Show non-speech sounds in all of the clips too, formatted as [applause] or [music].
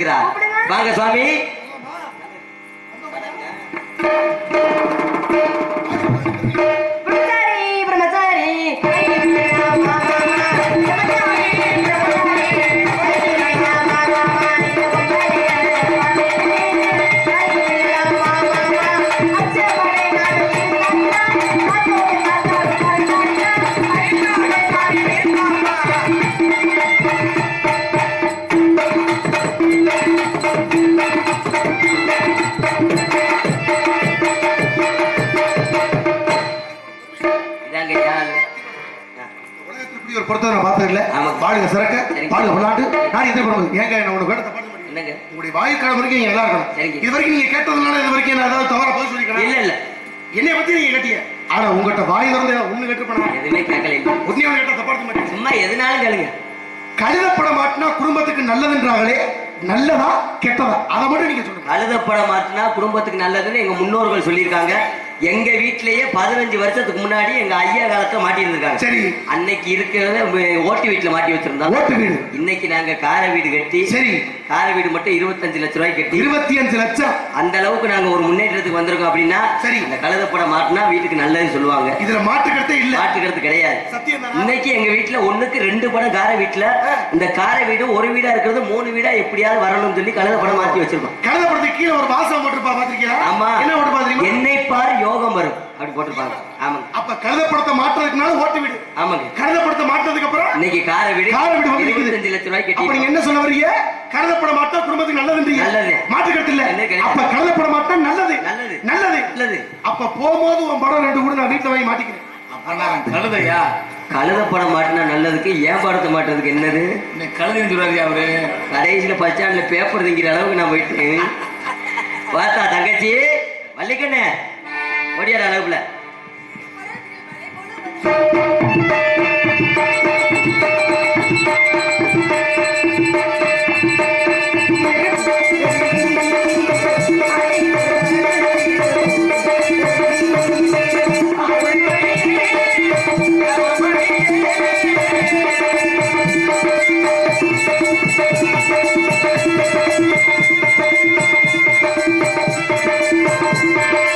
இருக்கிறார். வாங்க சுவாமி. இல்ல. பாடுங்க சிறக்க. பாடுங்க விளையாட்டு நான் எதிர்பார்ப்பது ஏங்க என்ன ஒண்ணு வேடத்தை பாட மாட்டீங்க என்னங்க? உங்களுடைய வாய்க்கால வரைக்கும் நீங்க நல்லா இருக்கணும். இது வரைக்கும் நீங்க கேட்டதுனால இது வரைக்கும் நான் ஏதாவது தவறா இல்ல சொல்லிக்கிறேன்? இல்ல என்னைய பத்தி நீங்க கேட்டீங்க ஆனா உங்ககிட்ட வாய் திறந்து ஒண்ணு கேட்டு பண்ண எதுவுமே கேட்கல இல்ல. உண்மையான கேட்ட தப்பாடுத்த மாட்டீங்க சும்மா எதுனாலும் கேளுங்க. கழுதப்பட மாட்டினா குடும்பத்துக்கு நல்லதுன்றாங்களே நல்லதா கெட்டதா? அதை மட்டும் நீங்க சொல்லுங்க. கழுதப்பட மாட்டினா குடும்பத்துக்கு நல்லதுன்னு எங்க முன்னோர்கள் சொல்லியிருக்காங்க. எங்க வீட்லயே பதினஞ்சு வருஷத்துக்கு முன்னாடி எங்க ஐயா காலத்துல மாட்டி இருந்திருக்காங்க. சரி. அன்னைக்கு இருக்கிறத ஓட்டு வீட்டுல மாட்டி வச்சிருந்தோம். ஓட்டு வீடு. இன்னைக்கு நாங்க கார வீடு கட்டி சரி. கார வீடு மட்டும் இருபத்தஞ்சு லட்ச ரூபாய் கட்டி. இருபத்தி அஞ்சு லட்சம். அந்த அளவுக்கு நாங்க ஒரு முன்னேற்றத்துக்கு வந்திருக்கோம் அப்படின்னா சரி. அந்த கழுதப்பட மாட்டினா வீட்டுக்கு நல்லதுன்னு சொல்லுவாங்க. இதுல மாற்றுக்கிறதே இல்ல. மாட்டுக்கிறது கிடையாது? இன்னைக்கு எங்க வீட்டுல ஒண்ணுக்கு ரெண்டு படம் கார வீட்டுல இந்த கார வீடு ஒரு வீடா இருக்கிறது மூணு வீடா எப்படியாவது வரணும்னு சொல்லி கழுத படம் மாத்தி வச்சிருக்கோம். கழுதப்படத்துக்கு கீழே ஒரு வாசம் போட்டுருப்பா பாத்திருக்கீங்களா ஆமா. என்ன போட்டு பாத்திருக்கீங்க என்னை பார் யோகம் வரும். அப்படி போட்டிருப்பாங்க. ஆமாங்க. அப்ப கழுதப்படத்தை மாற்றுறதுக்குனால ஓட்டு வீடு. ஆமாங்க. கழுதப்படத்தை மாற்றதுக்கு அப்புறம் இன்னைக்கு கார வீடு கார வீடு. இருபத்தஞ்சு லட்ச ரூபாய் அப்ப நீங்க என்ன சொல்ல வரீங்க கருதப்பட மாட்டா குடும்பத்துக்கு நல்லதுன்றீங்க. நல்லது. மாற்றுக்கிறது இல்ல. அப்ப கருதப்பட மாட்டா நல்லது. நல்லது. நல்லது. நல்லது. அப்ப போகும்போது உன் படம் ரெண்டு கூட நான் வீட்டுல வாங்கி மாட்டிக்கிறேன். கழுதையா? கழுத படம் மாட்டினா நல்லதுக்கு ஏன் படத்தை மாட்டுறதுக்கு என்னது? கழுதைன்னு சொல்றாரு அவரு? கடைசியில பச்சாண்டுல பேப்பர் திங்கிற அளவுக்கு நான் போயிட்டேன். [laughs] பார்த்தா தங்கச்சி. வள்ளிக்கண்ணே ஒடியாட அளவுல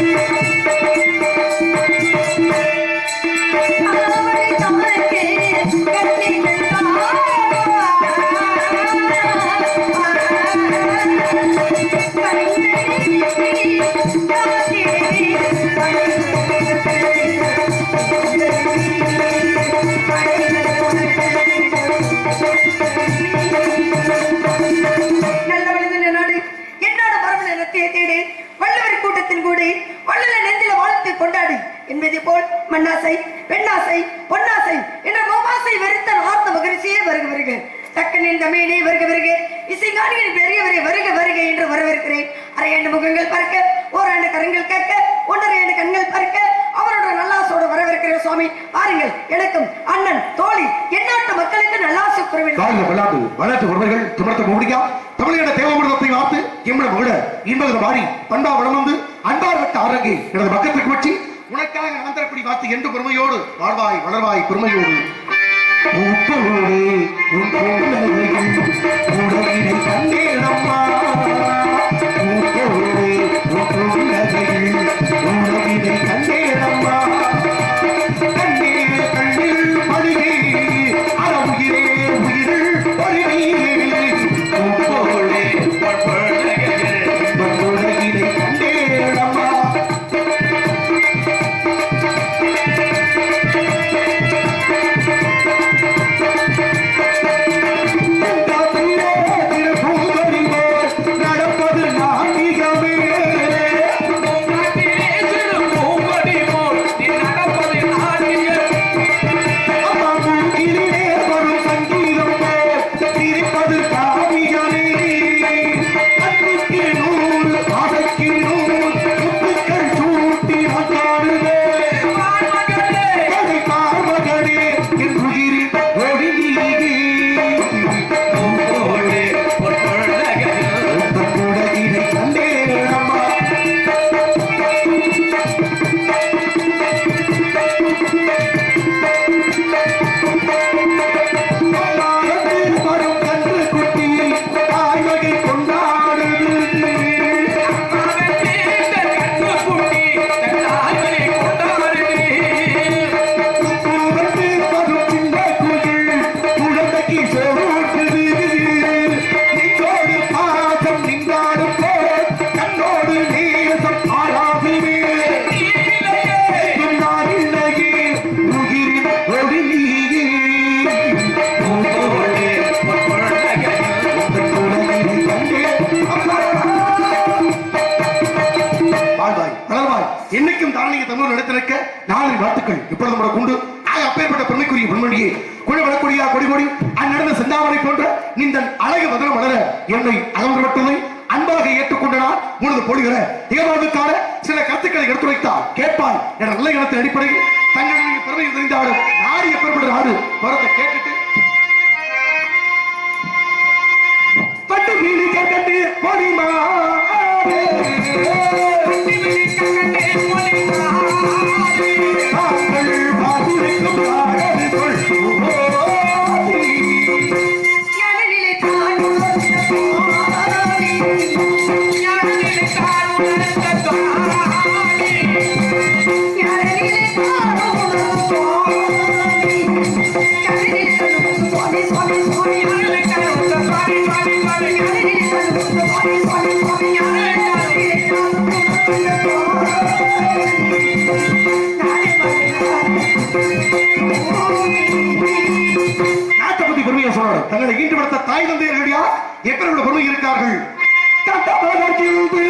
you. என்பதை போல் மண்ணாசை பெண்ணாசை பொன்னாசை என்ற மோமாசை வெறுத்த ஆர்த்த மகிழ்ச்சியே வருக வருக. தக்கனின் தமிழே வருக வருக. இசைஞானியின் பெரிய வருக வருக என்று வரவேற்கிறேன். அரையாண்டு முகங்கள் பார்க்க ஓராண்டு கரங்கள் கேட்க ஒன்றரை ஆண்டு கண்கள் பார்க்க அவரோட நல்லாசோட வரவேற்கிறேன் சுவாமி. பாருங்கள் எனக்கும் அண்ணன் தோழி எண்ணாட்டு மக்களுக்கு நல்லாசு குறைவில் காலைல விளையாட்டு விளையாட்டு உறவுகள் திமிரத்தை முடிக்கா தமிழக தேவமிடத்தை வார்த்து எம்மிடம் விட இன்பது மாறி பண்பா வளம் வந்து அன்பார் விட்ட அரங்கு எனது பக்கத்துக்கு வச்சு உனக்காக அனந்தரப்படி வார்த்து என்று பெருமையோடு வாழ்வாய் வளர்வாய் பெருமையோடு உன் புன்னகையில் உடலினை கண்டேனம்மா. Thank you. இன்னைக்கும் தாரணிக தமிழ் நடத்திருக்க நாளின் வாழ்த்துக்கள் இப்பொழுது முறை கொண்டு ஆக அப்பேற்பட்ட பெருமைக்குரிய பெண்மணியே குழ வளக்கூடியா கொடி கொடி அந்நடந்த செந்தாமரை போன்ற நின்றன் அழகு மதுர வளர என்னை அகன்றவற்றதை அன்பாக ஏற்றுக்கொண்ட நான் உனது பொழிகிற தேவாவுக்கான சில கருத்துக்களை எடுத்துரைத்தால் கேட்பாய் என்ற நல்ல இனத்தின் அடிப்படையில் தங்களுடைய பெருமை தெரிந்தாலும் நாடு எப்பேற்பட்ட நாடு வரத்தை கேட்டுட்டு. பட்டு மீனி கேட்டு போடிமா தங்களை ஈண்டு வளர்த்த தாய் தந்தையர்களுடைய எப்பேற்பட்ட பெருமை இருக்கார்கள்? கட்டமலர்கிழ்ந்து